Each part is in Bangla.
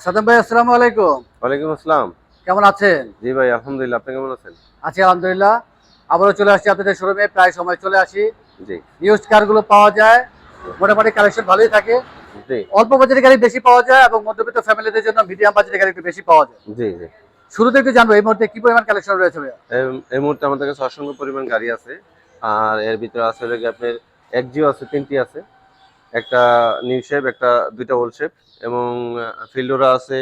সাদাম ভাই আসসালামু আলাইকুম। ওয়ালাইকুম আসসালাম। কেমন আছেন? জি ভাই আলহামদুলিল্লাহ আপনি কেমন আছেন? আছি আলহামদুলিল্লাহ। আবারও চলে আসছি আপনাদের শোরুমে প্রায় সময় চলে আসি। জি। ইউজ কারগুলো পাওয়া যায়। মোটামুটি কালেকশন ভালোই থাকে। জি। অল্প বাজেটের গাড়ি বেশি পাওয়া যায় এবং মধ্যবিত্ত ফ্যামিলিদের জন্য মিডিয়াম বাজেটের গাড়ি একটু বেশি পাওয়া যায়। জি জি। শুরুতে একটু জানব এই মুহূর্তে কি পরিমাণ কালেকশন রয়েছে এই- মুহূর্তে আমাদের কাছে অসংখ্য পরিমাণ গাড়ি আছে। আর এর ভিতরে আছে আপনার একজিও আছে তিনটি আছে। একটা নিউ শেপ একটা দুইটা ওল্ড শেপ এবং ফিল্ডোরা আছে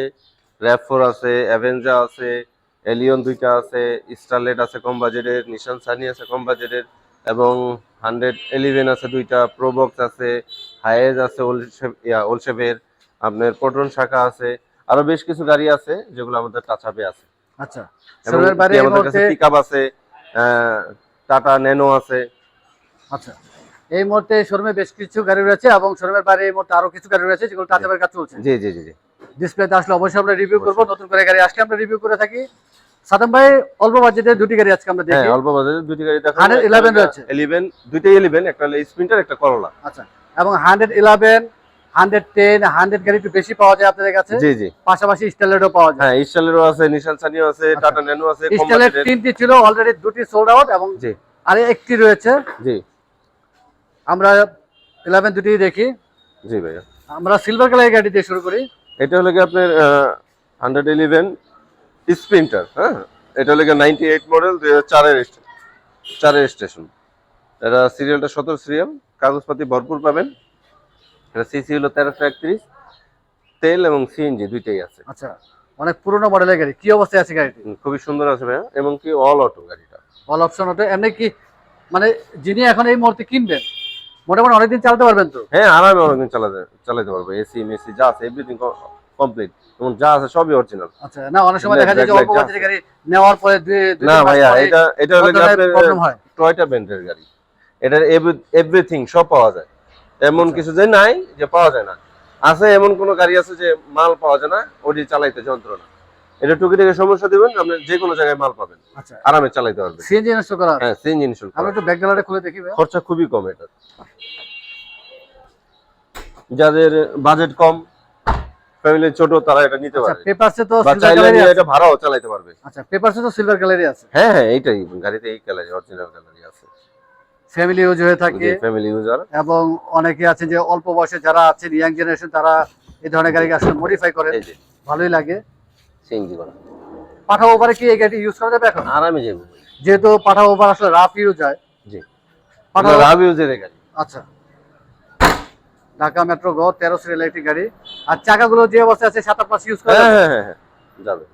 র্যাপ ফোর আছে অ্যাভেঞ্জা আছে এলিয়ন দুইটা আছে স্টারলেট আছে কম বাজেটের নিশান সানি আছে কম বাজেটের এবং হান্ড্রেড এলিভেন আছে দুইটা প্রোবক্স আছে হায়েজ আছে ওল্ড শেপ ইয়া ওল্ড শেপের আপনার পটন শাখা আছে আরও বেশ কিছু গাড়ি আছে যেগুলো আমাদের টাচ আপে আছে। আচ্ছা আমাদের কাছে পিকআপ আছে টাটা ন্যানো আছে। আচ্ছা এই মুহূর্তে শোরুমে বেশ কিছু গাড়ি রয়েছে এবং শোরুমের বাইরে এই মুহূর্তে আরও কিছু গাড়ি রয়েছে যেগুলো টাচাবের কাজ চলছে। জি জি জি ডিসপ্লেতে আসলে অবশ্যই আমরা রিভিউ করব নতুন করে গাড়ি আসলে আমরা রিভিউ করে থাকি। সাদাম ভাই অল্প বাজেটের দুটি গাড়ি আজকে আমরা হ্যাঁ দেখি অল্প বাজারে দুটি গাড়ি দেখো 111 রয়েছে। 11 দুইটাই 11 একটা স্প্রিন্টার একটা করলা আচ্ছা এবং hundred eleven hundred ten hundred গাড়ি একটু বেশি পাওয়া যায় আপনাদের কাছে। জি জি। পাশাপাশি স্টাইলেরও পাওয়া যায়। হ্যাঁ স্টাইলেরও আছে নিশান সানিও আছে আচ্ছা। টাটা ন্যানো আছে স্টাইলের তিনটি ছিল অলরেডি দুটি সোল্ড আউট এবং জি। আর একটি রয়েছে। জি। আমরা ইলেভেন দুটি দেখি। জি ভাইয়া। আমরা সিলভার কালারের গাড়ি দিয়ে শুরু করি। এটা হলো কি আপনার হান্ড্রেড ইলেভেন স্প্রিন্টার হ্যাঁ? এটা হলো কি নাইনটি এইট মডেল দুই হাজার চারের চারের স্টেশন এটা সিরিয়ালটা সতেরো সিরিয়াল কাগজপাতি ভরপুর পাবেন। এটা সিসি হলো তেরোশো একত্রিশ। তেল এবং সিএনজি দুইটাই আছে। আচ্ছা অনেক পুরোনো মডেলের গাড়ি। কি অবস্থায় আছে গাড়িটি? খুবই সুন্দর আছে ভাইয়া এবং কি অল অটো গাড়িটা। অল অপশন অটো এমনি কি মানে যিনি এখন এই মুহূর্তে কিনবেন মোটামুটি অনেকদিন চালাতে পারবেন তো? হ্যাঁ আরামে অনেকদিন চালাতে চালাতে পারব। এসি মেসি যা আছে এভরিথিং কমপ্লিট এবং যা আছে সবই অরিজিনাল আচ্ছা না অনেক সময় দেখা যায় যে অল্প বাজেটের গাড়ি নেওয়ার পরে দুই না ভাইয়া এটা এটা হলো problem হয়। টয়টা ব্র্যান্ডের গাড়ি। এটার এভরিথিং সব পাওয়া যায়। এমন আচ্ছা। কিছু যে নাই যে পাওয়া যায় না। আছে এমন কোন গাড়ি আছে যে মাল পাওয়া যায় না ওটি চালাইতে যন্ত্রণা এটা টুকি থেকে সমস্যা দিবেন আপনি যে কোনো জায়গায় মাল পাবেন। আচ্ছা। আরামে চালাইতে পারবেন। সিএনজি ইনস্টল করা হ্যাঁ সিএনজি ইনস্টল আমরা একটু ব্যাক গ্যালারি খুলে দেখি ভাইয়া। খরচা খুবই কম এটা। যাদের বাজেট কম ফ্যামিলি ছোট তারা এটা নিতে আচ্ছা পেপারসে তো সিলভার নিয়ে আছে। এটা ভাড়াও চালাইতে পারবে। আচ্ছা পেপারসে তো সিলভার কালারই আছে। হ্যাঁ হ্যাঁ এইটাই গাড়িতে এই কালারই অরিজিনাল কালারই আছে। ফ্যামিলি ইউজ হয়ে থাকে। ফ্যামিলি ইউজার এবং অনেকে আছে যে অল্প বয়সে যারা আছেন ইয়াং জেনারেশন তারা এই ধরনের গাড়ি আসলে মডিফাই করে ভালোই লাগে। সিএনজি করা। পাঠা ওভারে কি এই গাড়ি ইউজ করা যাবে এখন? আরামে যাব। যেহেতু পাঠা ওভার আসলে রাফ ইউজ হয়। জি। পাঠা রাব ইউজের গাড়ি। আচ্ছা। ঢাকা মেট্রো গ তেরো সিরিয়াল একটি গাড়ি। আর চাকাগুলো যে অবস্থায় আছে সাত মাস ইউজ করা হ্যাঁ হ্যাঁ হ্যাঁ হ্যাঁ। যাবে।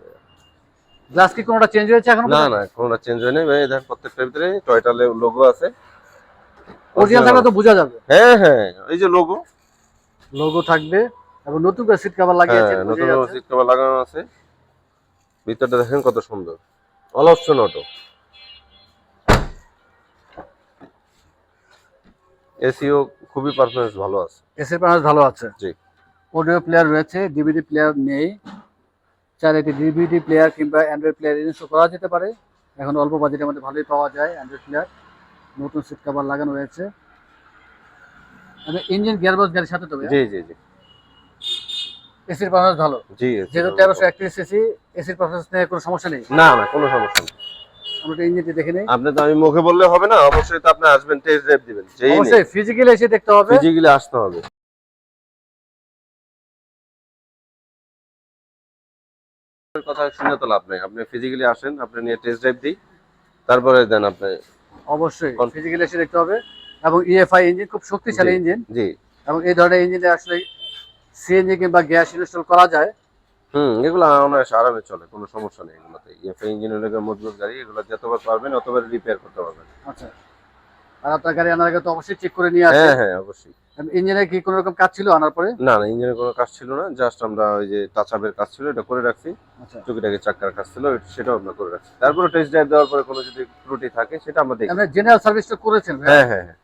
গ্লাস কি কোনোটা চেঞ্জ হয়েছে এখন না না কোনটা চেঞ্জ হয়নি। ভাই দেখেন প্রত্যেকটার ভিতরে টয়টা লোগো আছে। অরিজিনাল থাকলে তো বোঝা যাবে। হ্যাঁ হ্যাঁ এই যে লোগো লোগো থাকবে। এবং নতুন করে সিট কভার লাগিয়েছে নতুন সিট কভার লাগানো আছে। ভিতরটা দেখেন কত সুন্দর। অল অপশন অটো এসিও খুবই পারফরমেন্স ভালো আছে। এসির প্যানেল ভালো আছে। জি। অডিও প্লেয়ার রয়েছে ডিভিডি প্লেয়ার নেই। চাইলে ডিভিডি প্লেয়ার কিংবা অ্যান্ড্রয়েড প্লেয়ার ইনস্টল করা যেতে পারে। এখন অল্প বাজেটের মধ্যে ভালোই পাওয়া যায় অ্যান্ড্রয়েড প্লেয়ার নতুন সিট কভার লাগানো রয়েছে। ইঞ্জিন গিয়ারবক্স গাড়ির সাথে তো জি জি জি। এসির পারফরমেন্স ভালো। জি যেহেতু তেরোশো একত্রিশ এসি এসির পারফরমেন্স নিয়ে কোনো সমস্যা নেই? না না কোনো সমস্যা নেই। আমরা ইঞ্জিনটি দেখে নিই। আপনি তো আমি মুখে বললে হবে না অবশ্যই তো আপনি আসবেন টেস্ট ড্রাইভ দিবেন অবশ্যই ফিজিক্যালি এসে দেখতে হবে। ফিজিক্যালি আসতে হবে। কথা শুনে তো লাভ নেই। আপনি ফিজিক্যালি আসেন আপনি নিয়ে টেস্ট ড্রাইভ দিই তারপরে দেন আপনি অবশ্যই ফিজিক্যালি এসে দেখতে হবে। এবং ইএফআই ইঞ্জিন খুব শক্তিশালী ইঞ্জিন জি। এবং এই ধরনের ইঞ্জিনে আসলে সিএনজি কিংবা গ্যাস ইনস্টল করা যায়। হুম এগুলো অনায়াসে আরামে চলে কোনো সমস্যা নেই এগুলোতে। ইএফআই ইঞ্জিনের লেগে মজবুত গাড়ি এগুলো যতবার পারবেন অতবার রিপেয়ার করতে পারবেন। আচ্ছা। আর আপনার গাড়ি আনার আগে তো অবশ্যই চেক করে নিয়ে আসে হ্যাঁ হ্যাঁ অবশ্যই। ইঞ্জিনে কি কোনো রকম কাজ ছিল আনার পরে? না না ইঞ্জিনের কোনো কাজ ছিল না জাস্ট আমরা ওই যে আপের কাজ ছিল এটা করে রাখছি। আচ্ছা। টুকিটাকি চাক্কার কাজ ছিল সেটাও আমরা করে রাখছি। তারপরে টেস্ট ড্রাইভ দেওয়ার পরে কোনো যদি ত্রুটি থাকে সেটা আমরা দেখি। জেনারেল সার্ভিসটা করেছেন হ্যাঁ হ্যাঁ হ্যাঁ।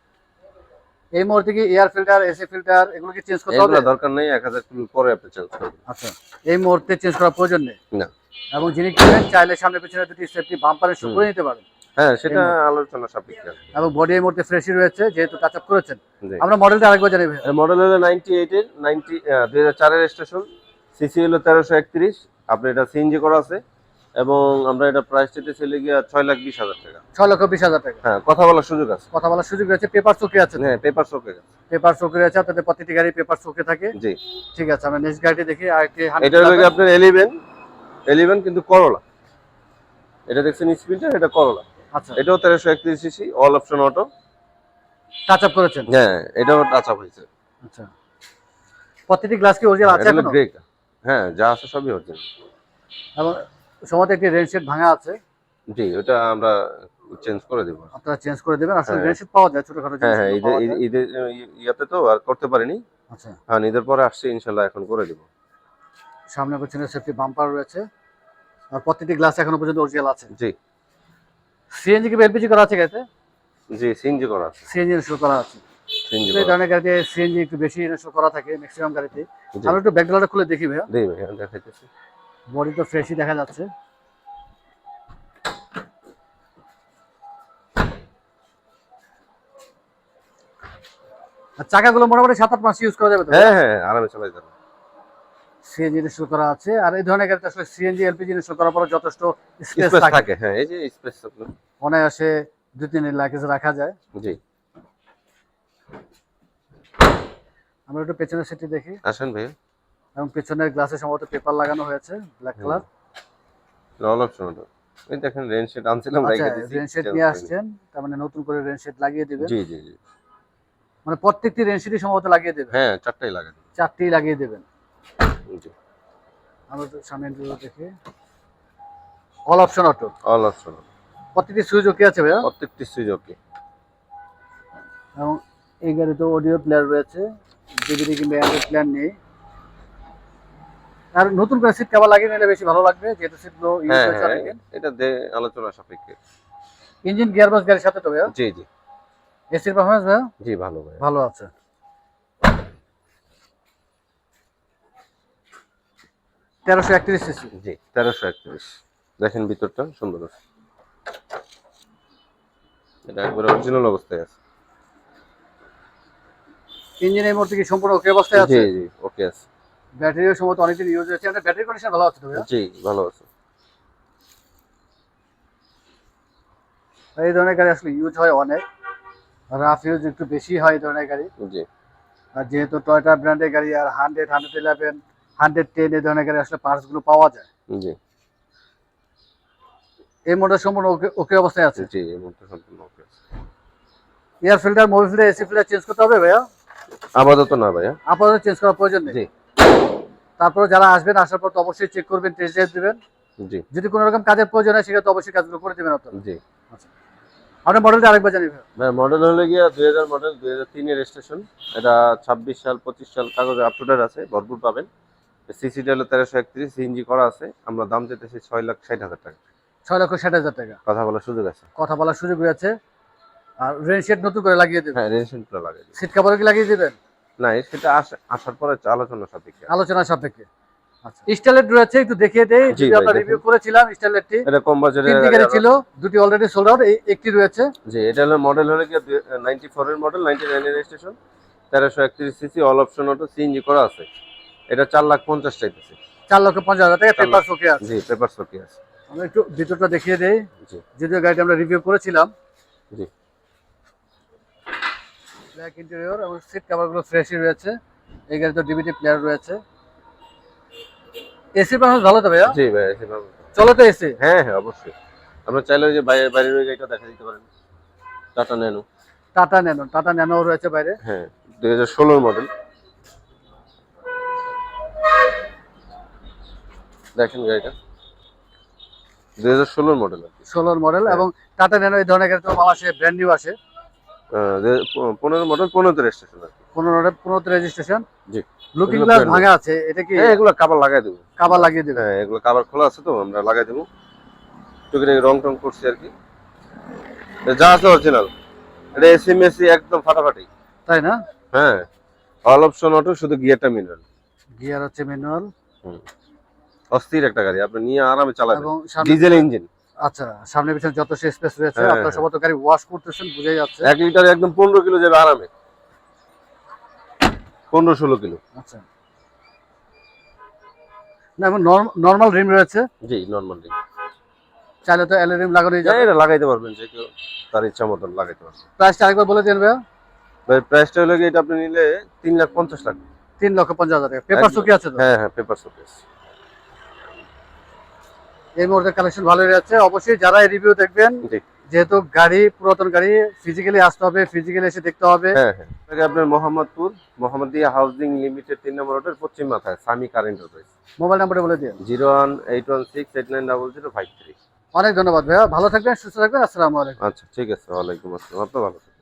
এই মুহূর্তে কি এয়ার ফিল্টার এসি ফিল্টার এগুলো কি চেঞ্জ করতে হবে? দরকার নেই এক হাজার কিলো পরে আপনি চেঞ্জ করবেন। আচ্ছা এই মুহূর্তে চেঞ্জ করার প্রয়োজন নেই? না। এবং যিনি কিনবেন চাইলে সামনে পিছনে দুটি সেফটি বাম্পারের শো। করে নিতে পারেন। হ্যাঁ সেটা আলোচনা সাপেক্ষে। এবং বডি এই মুহূর্তে ফ্রেশই রয়েছে যেহেতু টাচ আপ করেছেন আমরা মডেলটা আরেকবার জানি ভাই মডেল হলো নাইনটি এইটের নাইনটি দুই হাজার চারের স্টেশন সিসি হলো তেরোশো একত্রিশ আপনার এটা সিএনজি করা আছে। এবং আমরা এটা প্রাইস চেতে ছেলে গিয়ে ছয় লাখ বিশ হাজার টাকা। ছয় লক্ষ বিশ হাজার টাকা। হ্যাঁ কথা বলার সুযোগ আছে। কথা বলার সুযোগ আছে পেপার চৌকি আছে। হ্যাঁ পেপার শোকে পেপার চৌকি আছে আপনাদের প্রতিটি গাড়ি পেপার চৌকি থাকে। জি। ঠিক আছে আমরা নেক্সট গাড়িটি দেখি আরেকটি এটা হলো আপনার এলিভেন এলিভেন কিন্তু করলা এটা দেখছেন স্পিডটা এটা করলা আচ্ছা। এটাও তেরোশো একত্রিশ CC all option auto touch up করেছেন? হ্যাঁ এটাও টাচ আপ হয়েছে। আচ্ছা। প্রতিটি গ্লাস কি অরিজিনাল আছে এটা হলো এখনও হ্যাঁ যা আছে সবই অরিজিনাল এবং সম্ভবত একটি শেড ভাঙা আছে। জি ওটা আমরা চেঞ্জ করে দেবো। আপনারা চেঞ্জ করে দেবেন আসলে হ্যাঁ। শেড পাওয়া যায় ছোটখাটো হ্যাঁ হ্যাঁ ঈদের ইয়াতে তো আর করতে পারিনি। আচ্ছা। হ্যাঁ ঈদের পরে আসছে ইনশাল্লাহ এখন করে দিব। সামনে পেছনে সেফটি বাম্পার রয়েছে। আর প্রতিটি গ্লাস এখনও পর্যন্ত অরিজিনাল আছে। জি। সিএনজি কি এলপিজি করা আছে গাড়িতে? জি সিএনজি করা আছে। সিএনজি ইনস্টল করা আছে। সিএনজি এই ধরনের গাড়িতে সিএনজি একটু বেশি ইনস্টল করা থাকে ম্যাক্সিমাম গাড়িতে। আমরা একটু ব্যাকগ্রাউন্ডটা খুলে দেখি ভাইয়া। দেই ভাই হ্যাঁ, দেখাইতেছি। বডি তো ফ্রেশই দেখা যাচ্ছে। আর চাকাগুলো মোটামুটি সাত আট মাস ইউজ করা যাবে হ্যাঁ হ্যাঁ আরামে চালাই যাবে। সিএনজি ইনস্টল করা আছে। আর এই ধরনের গাড়িতে আসলে সিএনজি এলপিজি ইনস্টল করার পর যথেষ্ট স্পেস থাকে। হ্যাঁ এই যে স্পেস আপনার অনায়াসে দুই তিন লাগেজ রাখা যায়। জি। আমরা একটু পেছনের সিটটি দেখি। আসেন ভাই এবং পেছনের গ্লাসে সম্ভবত পেপার লাগানো হয়েছে black colour all option auto এই দেখেন রেন শেড আনছিলাম আচ্ছা রেখে দিয়েছি রেন শেড নিয়ে আসছেন তার মানে নতুন করে রেন শেড লাগিয়ে দিবেন। জি জি জি। মানে প্রত্যেকটি রেন শেডই সম্ভবত লাগিয়ে দেবেন। হ্যাঁ চারটাই লাগে চারটি লাগিয়ে দেবেন। জি। আমরা একটু সামনে দেখি। All option auto all option প্রতিটি সুইচ ওকে আছে ভাইয়া? প্রত্যেকটি সুইচ ওকে এবং এই গাড়িতে অডিও প্লেয়ার রয়েছে। ডিভিডি কিংবা অ্যান্ড্রয়েড প্লেয়ার নেই। আর নতুন করে সিট কাভার লাগিয়ে নিলে বেশি ভালো লাগবে যেহেতু সিটগুলো ইউজ হ্যাঁ হয়েছে হ্যাঁ এটা আলোচনা সাপেক্ষে। ইঞ্জিন গিয়ারবক্স গাড়ির সাথে তো ভাইয়া? জি জি। এসির পারফরমেন্স ভাইয়া? জি ভালো ভালো আছে। তেরোশো একত্রিশ সিসি জি তেরোশো একত্রিশ। দেখেন ভিতরটা সুন্দর আছে। এটা একবার অরিজিনাল অবস্থায় আছে। ইঞ্জিন এই মুহূর্তে কি সম্পূর্ণ ওকে অবস্থায় আছে? জি জি ওকে আছে। ব্যাটারিও সম্ভবত অনেকদিন ইউজ হয়েছে। মানে ব্যাটারি কন্ডিশন ভালো আছে জি ভালো আছে। এই ধরনের গাড়ি আসলে ইউজ হয় অনেক। রাফ ইউজ একটু বেশি হয় এই ধরনের গাড়ি। জি। আর যেহেতু টয়টা ব্র্যান্ডের গাড়ি আর hundred hundred eleven hundred ten এই ধরনের গাড়ি আসলে পার্টসগুলো পাওয়া যায়। জি। এই মোটর সম্পূর্ণ ওকে ওকে অবস্থায় আছে? জি এই মুহূর্তে সম্পূর্ণ ওকে আছে। Air filter Mobil filter AC filter change করতে হবে ভাইয়া? আপাতত না ভাইয়া। আপাতত চেঞ্জ করার প্রয়োজন নেই? জি। তারপরে যারা আসবেন আসার পর তো অবশ্যই চেক করবেন টেস্ট ড্রাইভ দেবেন। জি। যদি কোনো রকম কাজের প্রয়োজন হয় সেক্ষেত্রে অবশ্যই কাজগুলো করে দেবেন আপনারা। জি। আপনার মডেলটা আরেকবার জানি ভাই মডেল হলে গিয়ে দুই হাজার মডেল দুই হাজার তিনের রেজিস্ট্রেশন এটা ছাব্বিশ সাল পঁচিশ সাল কাগজে আপ টু ডেট আছে ভরপুর পাবেন। সিসিটা হলো তেরোশো একত্রিশ সিএনজি করা আছে। আমরা দাম চেতেছি ছয় লাখ ষাট হাজার টাকা। ছয় লক্ষ ষাট হাজার টাকা। কথা বলার সুযোগ আছে। কথা বলার সুযোগ রয়েছে আর রেন শেড নতুন করে লাগিয়ে দেবেন। হ্যাঁ রেজিস্ট্রেশনটা লাগে সিট কাভার কি লাগিয়ে দেবেন? না এ- সেটা আসার পরে আলোচনা সাপেক্ষে। আলোচনা সাপেক্ষে। আচ্ছা। একটু দেখিয়ে দেই আমরা রিভিউ করেছিলাম এটা কম বাজারে তিনটি ছিল দুটি অলরেডি সোল্ড আউট একটি রয়েছে। জি এটা হলো মডেল হলে এর মডেল নাইনটি নাইন এর রেজিস্ট্রেশন তেরোশো একত্রিশ CC all option auto CNG করা আছে। এটা লাখ চাইতেছে। লক্ষ হাজার টাকা ওকে আছে। জি আছে। আমরা একটু ভিতরটা দেখিয়ে দেই জি। যদিও গাড়িটা আমরা রিভিউ করেছিলাম। জি। ব্ল্যাক ইন্টেরিয়র এবং সিট কাভারগুলো ফ্রেশই রয়েছে। এই গাড়িতে ডিভিডি প্লেয়ার রয়েছে। এসি পারফরমেন্স ভালো তো ভাইয়া? জি ভাই এসি সেভাবে চলো তো এসি হ্যাঁ হ্যাঁ অবশ্যই। আমরা চাইলে ওই যে বাইরের বাইরের ওই গাড়িটা দেখা দিতে পারেন। Tata Nano Tata Nano Tata Nano রয়েছে বাইরে। হ্যাঁ দুই হাজার ষোলোর মডেল দেখেন গাড়িটা। দুই হাজার ষোলোর মডেল আর কি। ষোলোর মডেল। এবং টাটা ন্যানো এই ধরনের গাড়ি তো বাংলাদেশে ব্র্যান্ড নিউ আসে। প- পনেরো মডেল পনেরোতে রেজিস্ট্রেশন আর কি। পনেরো পনেরোতে রেজিস্ট্রেশন জি। লুকিং গ্লাস ভাঙা আছে এটা কি হ্যাঁ এগুলো কাবার লাগাই দেবো। কাবার লাগিয়ে দেবে হ্যাঁ এগুলো কাবার খোলা আছে তো আমরা লাগাই দেবো। টুকি রং টং করছি আর কি। যা আছে অরিজিনাল এটা এসি মেসি একদম ফাটাফাটি। তাই না? হ্যাঁ অল অপশন অটো শুধু গিয়ারটা মিনারেল গিয়ার হচ্ছে ম্যানুয়াল অস্থির একটা গাড়ি আপনি নিয়ে আরামে চালাবেন। ডিজেল ইঞ্জিন আচ্ছা সামনে পিছনে যত স্পেস রয়েছে হ্যাঁ, আপনার হ্যাঁ। সম্ভবত গাড়ি ওয়াশ করতেছেন বুঝাই যাচ্ছে। এক লিটার একদম পনেরো কিলো যাবে আরামে। পনেরো ষোলো কিলো। আচ্ছা। না এবং নর্মাল রিম রয়েছে। জি নর্মাল রিং চাইলে তো এলই রিম লাগানোই যাবে। এটা লাগাইতে পারবেন যে কেউ তার ইচ্ছা মতন লাগাইতে পারবেন। প্রাইসটা আরেকবার বলে দিন ভাইয়া। ভাই প্রাইসটা হলো কি এটা আপনি নিলে তিন লাখ পঞ্চাশ লাখ। তিন লক্ষ পঞ্চাশ হাজার টাকা। পেপার। চুকি আছে তো? হ্যাঁ হ্যাঁ পেপার শোকেস এই মুহূর্তে কালেকশন ভালোই রয়েছে অবশ্যই যারা এই রিভিউ দেখবেন যেহেতু গাড়ি পুরাতন গাড়ি ফিজিক্যালি আসতে হবে ফিজিক্যালি এসে দেখতে হবে। হ্যাঁ হ্যাঁ। আপনার মোহাম্মদপুর মোহাম্মদিয়া হাউজিং লিমিটেড তিন নম্বর রোডের পশ্চিম মাথায় সামি কারেন্ট রয়েছে। মোবাইল নাম্বারটা বলে দিন। Zero one eight one six eight nine double zero five three. অনেক ধন্যবাদ ভাইয়া। ভালো থাকবেন সুস্থ থাকবেন। আসসালামু আলাইকুম। আচ্ছা ঠিক আছে ওয়ালাইকুম আসসালাম। আপনার ভালো থাকবেন।